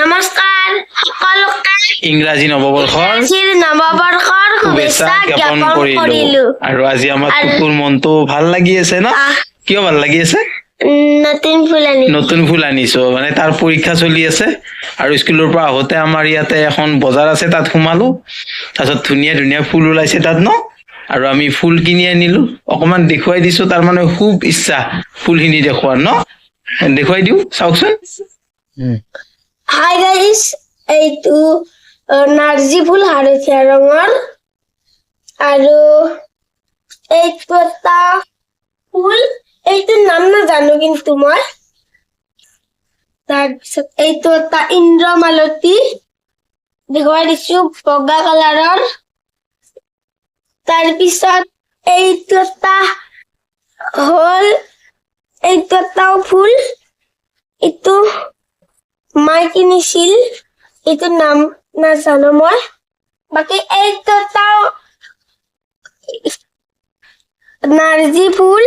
নমস্কাৰ সকলোকে ইংৰাজী নৱবৰ্ষৰ নৱবৰ্ষৰ শুভেচ্ছা জ্ঞাপন কৰিলো। আৰু আজি আমাৰ কুকুৰ মনটো ভালো লাগি আছে ন? কিয় ভালো লাগি আছে? নতুন ফুলনি নতুন ফুল আনিছো। মানে তাৰ পৰীক্ষা চলি আছে। আৰু স্কুলৰ পৰা আহোতে আমাৰ ইয়াতে এখন বজাৰ আছে তাত সোমালো। তাৰপিছত ধুনীয়া ধুনীয়া ফুল ওলাইছে তাত ন? আৰু আমি ফুল কিনি আনিলো। অকমান দেখুৱাই দিছো তাৰ মানে খুব ইচ্ছা ফুলখিনি দেখুৱাৰ ন? দেখুৱাই দিওঁ চাওকচোন। হাই গাইছ এইটো নাৰ্জী ফুল হালধীয়া ৰঙৰ আৰু এইটো এটা ফুল এইটোৰ নাম নাজানো কিন্তু মই। তাৰপিছত এইটো এটা ইন্দ্ৰমালতী, দেখুৱাই দিছো বগা কালাৰৰ। তাৰপিছত এইটো এটা হ'ল এইটো এটাও ফুল, এইটো মাই কিনিছিল এইটোৰ নাম নাজানো মই? বাকী এইটো এটাও নাৰ্জী ফুল।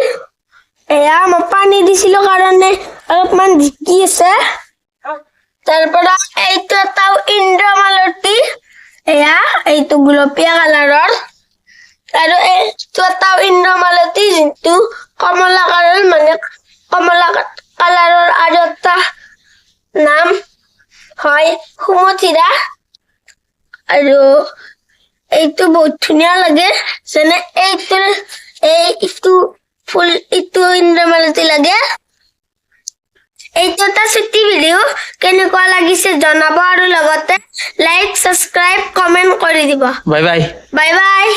এয়া মই পানী দিছিলো কাৰণে অলপমান জিকি আছে। তাৰ পৰা এইটো এটাও ইন্দ্ৰমালতী এয়া এইটো গুলপীয়া কালাৰৰ। আৰু এইটো এটাও ইন্দ্ৰমালতী যোনটো কমলা কালাৰ মানে কমলা কালাৰৰ আৰু এটা নাম হয় সুমথিৰা আৰু এইটো বহুত ধুনীয়া লাগে যেনে এইটো এই ইটো ফুল ইটো ইন্দ্ৰমালতী লাগে। এইটো এটা ছুটি ভিডিঅ' কেনেকুৱা লাগিছে জনাব আৰু লগতে লাইক ছাবস্ক্ৰাইব কমেণ্ট কৰি দিব। Bye bye bye bye